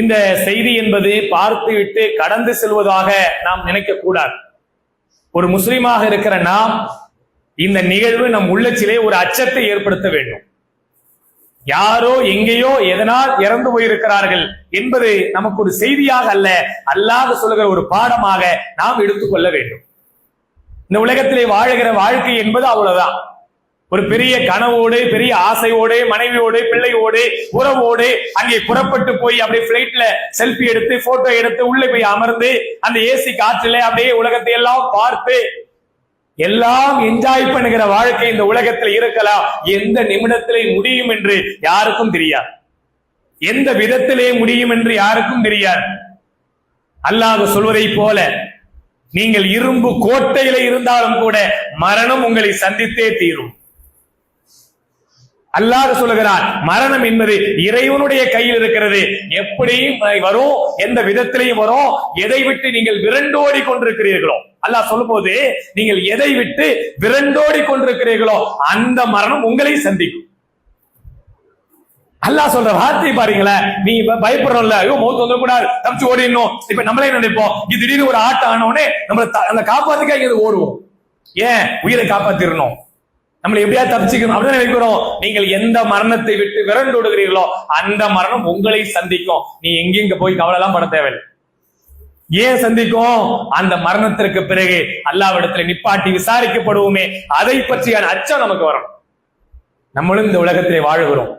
இந்த செய்தி என்பது பார்த்துவிட்டு கடந்து செல்வதாக நாம் நினைக்க கூடாது. ஒரு முஸ்லீமாக இருக்கிற நாம் இந்த நிகழ்வு நம் உள்ளத்திலே ஒரு அச்சத்தை ஏற்படுத்த வேண்டும். யாரோ எங்கேயோ எதனால் இறந்து போயிருக்கிறார்கள் என்பது நமக்கு ஒரு செய்தியாக அல்ல அல்லாத சொல்லுகிற ஒரு பாடமாக நாம் எடுத்துக்கொள்ள வேண்டும். இந்த உலகத்திலே வாழுகிற வாழ்க்கை என்பது அவ்வளவுதான். ஒரு பெரிய கனவோடு பெரிய ஆசையோடு மனைவியோடு பிள்ளையோடு உறவோடு அங்கே புறப்பட்டு போய் அப்படியே பிளைட்ல செல்ஃபி எடுத்து போட்டோ எடுத்து உள்ளே போய் அமர்ந்து அந்த ஏசி காற்றில அப்படியே உலகத்தை எல்லாம் பார்த்து எல்லாம் என்ஜாய் பண்ணுகிற வாழ்க்கை இந்த உலகத்தில் இருக்கலாம். எந்த நிமிடத்திலே முடியும் என்று யாருக்கும் தெரியாது. எந்த விதத்திலே முடியும் என்று யாருக்கும் தெரியாது. அல்லாஹ் சொல்வதை போல நீங்கள் இரும்பு கோட்டையில இருந்தாலும் கூட மரணம் உங்களை சந்தித்தே தீரும். அல்லாஹ் சொல்லுகிறார் மரணம் என்பது இறைவனுடைய கையில் இருக்கிறது. எப்படியும் வரும் எந்த விதத்திலையும் வரும் எதை விட்டு நீங்கள் விரண்டோடி கொண்டிருக்கிறீர்களோ. அல்லாஹ் சொல்லும் போது நீங்கள் எதை விட்டு விரண்டோடி கொண்டிருக்கிறீர்களோ அந்த மரணம் உங்களை சந்திக்கும். அல்லாஹ் சொல்ற வார்த்தை பாருங்களேன் நீ பயப்படுறோம்ல ஐயோ மௌத்து வந்துடக்கூடாது தப்பிச்சு ஓடிடணும். இப்ப நம்மளே நினைப்போம் இது திடீர்னு ஒரு ஆட்டம் ஆனோடனே நம்மளை அந்த காப்பாத்துக்காக இது ஓடுவோம். ஏன்? உயிரை காப்பாத்திடணும் நம்மளை எப்படியா தப்பிச்சுக்கணும் அப்படின்னு நினைக்கிறோம். நீங்கள் எந்த மரணத்தை விட்டு விரண்டு விடுகிறீர்களோ அந்த மரணம் உங்களை சந்திக்கும். நீ எங்கெங்க போய் கவலை எல்லாம் பட தேவையில்லை. ஏன் சந்திக்கும்? அந்த மரணத்திற்கு பிறகு அல்லாவிடத்துல நிப்பாட்டி விசாரிக்கப்படுவோமே. அதை பற்றியான அச்சம் நமக்கு வரும். நம்மளும் இந்த உலகத்திலே வாழுகிறோம்.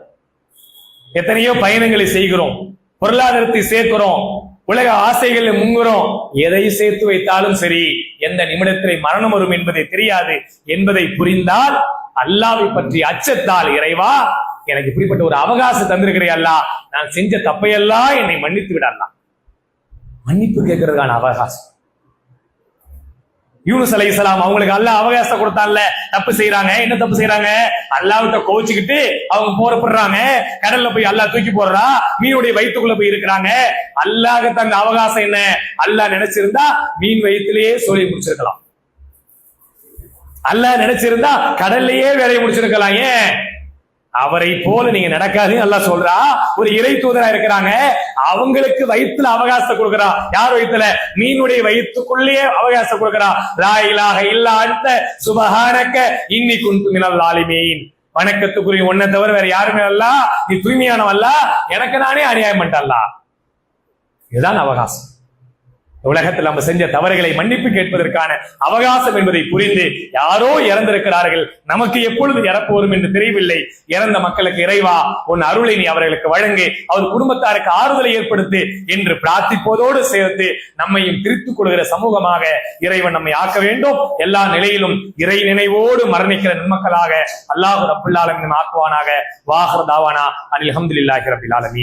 எத்தனையோ பயணங்களை செய்கிறோம். பொருளாதாரத்தை சேர்க்கிறோம். உலக ஆசைகளில் முங்குறோம் எதை சேர்த்து வைத்தாலும் சரி எந்த நிமிடத்திலே மரணம் வரும் என்பதை தெரியாது என்பதை புரிந்தால் அல்லாவை பற்றி அச்சத்தால் இறைவா எனக்கு இப்படிப்பட்ட ஒரு அவகாசம் தந்திருக்கிறே அல்லா நான் செஞ்ச தப்பையெல்லாம் என்னை மன்னித்து விடலாம் மன்னிப்பு கேட்கறதுக்கான அவகாசம். யூனுஸ் அலை இஸ்லாம் அவங்களுக்கு அல்ல அவகாசம் கொடுத்தான்ல. தப்பு செய்யறாங்க என்ன தப்பு செய்யறாங்க அல்லாவிட்ட கோச்சுக்கிட்டு அவங்க போறப்படுறாங்க. கடல்ல போய் அல்லா தூக்கி போடுறா. மீனுடைய வயிற்றுக்குள்ள போய் இருக்கிறாங்க. அல்லாஹ் தந்த அவகாசம் என்ன? அல்லாஹ் நினைச்சிருந்தா மீன் வயிற்றுலயே சோழி முடிச்சிருக்கலாம். அல்லாஹ் நினைச்சிருந்தா கடல்லையே வேலையை முடிச்சிருக்கலாம். ஏன்? அவரை போல நீங்க நடக்காதுன்னு நல்லா சொல்றா. ஒரு இறை தூதரா இருக்கிறாங்க. அவங்களுக்கு வயிற்றுல அவகாசம் கொடுக்கிறா. யார் வயிற்றுல மீனுடைய வயிற்றுக்குள்ளேயே அவகாசம் கொடுக்கிறா. ராயிலாக இல்ல அடுத்த சுபகானக்க இன்னி குந்து மினல் ஆலிமீன் வணக்கத்துக்குரிய ஒன்ன தவிர வேற யாருமே அல்ல. நீ தூய்மையானவல்ல எனக்கு நானே அநியாயம் பண்ணிட்டல்ல இதுதான் அவகாசம். உலகத்தில் நம்ம செஞ்ச தவறுகளை மன்னிப்பு கேட்பதற்கான அவகாசம் என்பதை புரிந்து யாரோ இறந்திருக்கிறார்கள். நமக்கு எப்பொழுது இறப்பு வரும் என்று தெரியவில்லை. இறந்த மக்களுக்கு இறைவா உன் அருளை நீ அவர்களுக்கு வழங்கு. அவர் குடும்பத்தாருக்கு ஆறுதலை ஏற்படுத்து என்று பிரார்த்திப்போதோடு சேர்த்து நம்மையும் திருத்துக் கொள்கிற சமூகமாக இறைவன் நம்மை ஆக்க வேண்டும். எல்லா நிலையிலும் இறை நினைவோடு மரணிக்கிற நன்மக்களாக அல்லாஹு ரபுல்லாலும் ஆக்குவானாக. வாஹர் தாவானா. அனில் அஹமதுல்லாஹி ரபில் ஆலமீன்.